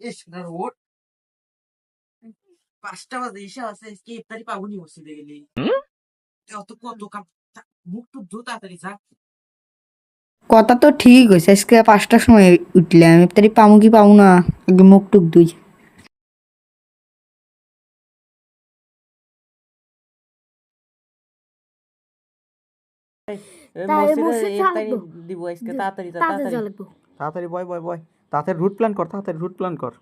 ইস না ওট পাঁচটা বাজে এসে আছে আজকে ইফতারি পাবনি মসজিদে গেলি অত কত তা- মুখ টুক ধো তাড়াতাড়ি যা। কথা তো ঠিক হয়েছে আজকে পাঁচটার সময় উঠলে আমি তারি পামু কি পামু না আগে মুখ টুক দুই। দিব আজকে তাড়াতাড়ি বয় বয় বয়। তাড়াতাড়ি রুট প্ল্যান কর তাড়াতাড়ি রুট প্ল্যান কর।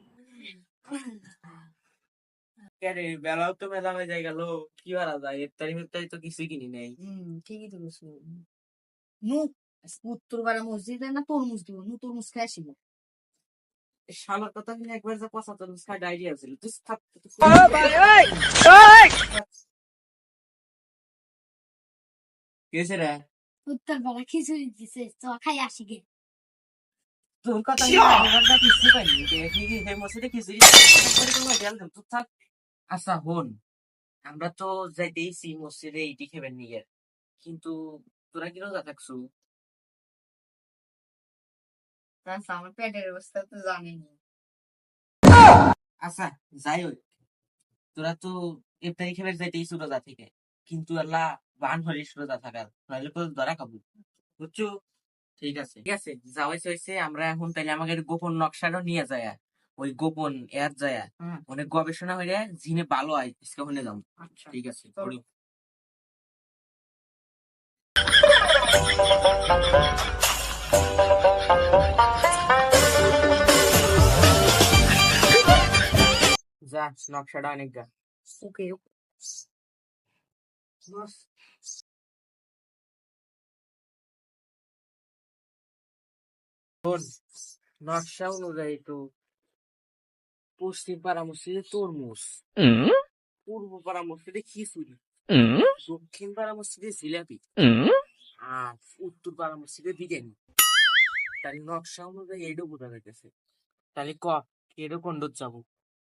আরে বেলাও তো মেলা হয়ে যায় গেল কি করা যায়? ইফতারি মিফতারি তো কিছুই কিনি নাই। ঠিকই তো মসজিদে না তরমুজ দিব? নু তরমুজ খাই শালার কথা একবার যা পঁচাত্তর মুসকা ডায়রিয়া ছিল কেসে রে? উত্তর বেলা খিচুড়ি দিছে চ খাই আসি গে। তোর কথা পাইনি মসজিদে খিচুড়ি থাক। আচ্ছা হন আমরা তো যাইতেইছি মসজিদে এইটি খেবেন নিয়ে কিন্তু তোরা কি যা থাকছু আমার পেটের অবস্থা তো জানেনি আচ্ছা যাই হোক। তোরা তো ইফতারি যাইতেইছু রোজা থেকে। কিন্তু আল্লাহ বান হরিস রোজা থাকার নাহলে তো ধরা খাব। বুঝছ? ঠিক আছে। ঠিক আছে যাওয়াই হয়েছে আমরা এখন তাইলে আমাদের গোপন নকশাটা নিয়ে যায়। ওই গোপন এর যায়। অনেক গবেষণা হয়ে যায় জিনে ভালো হয় আজকে ওখানে যাও আচ্ছা। ঠিক আছে নকশাটা অনেক গা ওকে নকশা অনুযায়ী তো পশ্চিম পাড়া মসজিদে তরমুজ পূর্ব পাড়া মসজিদে খিচুড়ি দক্ষিণ পাড়া মসজিদে জিলাপি আর উত্তর পাড়া মসজিদে বিরিয়ানি তাহলে নকশা অনুযায়ী এইটাও বোঝা যাইতেছে তাহলে ক এডো কোনডত যাব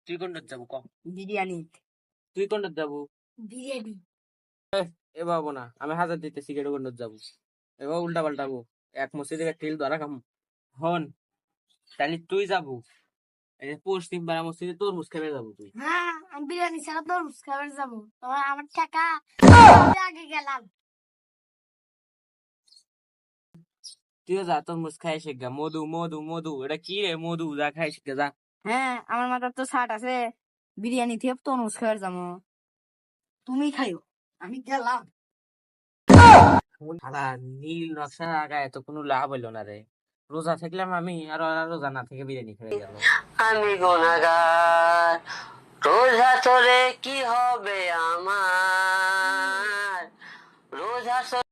তুই কোনডত যাব ক? বিরিয়ানি। তুই কোনডত যাব? বিরিয়ানি। এ বাবু না আমি হাজার দিতেছি কেডো কোনডত যাব? এবার উল্টা পাল্টাবো এক মসজিদে টিল ধরা খাম। হন তাহলে তুই যাব। পশ্চিম পাড়া মসজিদে তরমুজ খেয়ে যাব তুই। হ্যাঁ আমি বিরিয়ানি ছাড়া তো খাবার যাব। তোমার আমার টাকা আগে গেলাম। তুইও যা তরমুজ খাই শিখা মধু মধু মধু এটা কি রে মধু? যা খাই শিখে যা। হ্যাঁ আমার মাথার তো শার্ট আছে। বিরিয়ানি থেকে তরমুজ খাওয়ার যাব। তুমি খাইও আমি গেলাম। সারা নীল নকশা আগায় তো কোনো লাভ হইল না রে। রোজা থাকলাম আমি আর ওরা রোজা না থেকে বিরিয়ানি খেয়ে গেল। আমি গুনাগার। রোজা তোরে কি হবে আমার?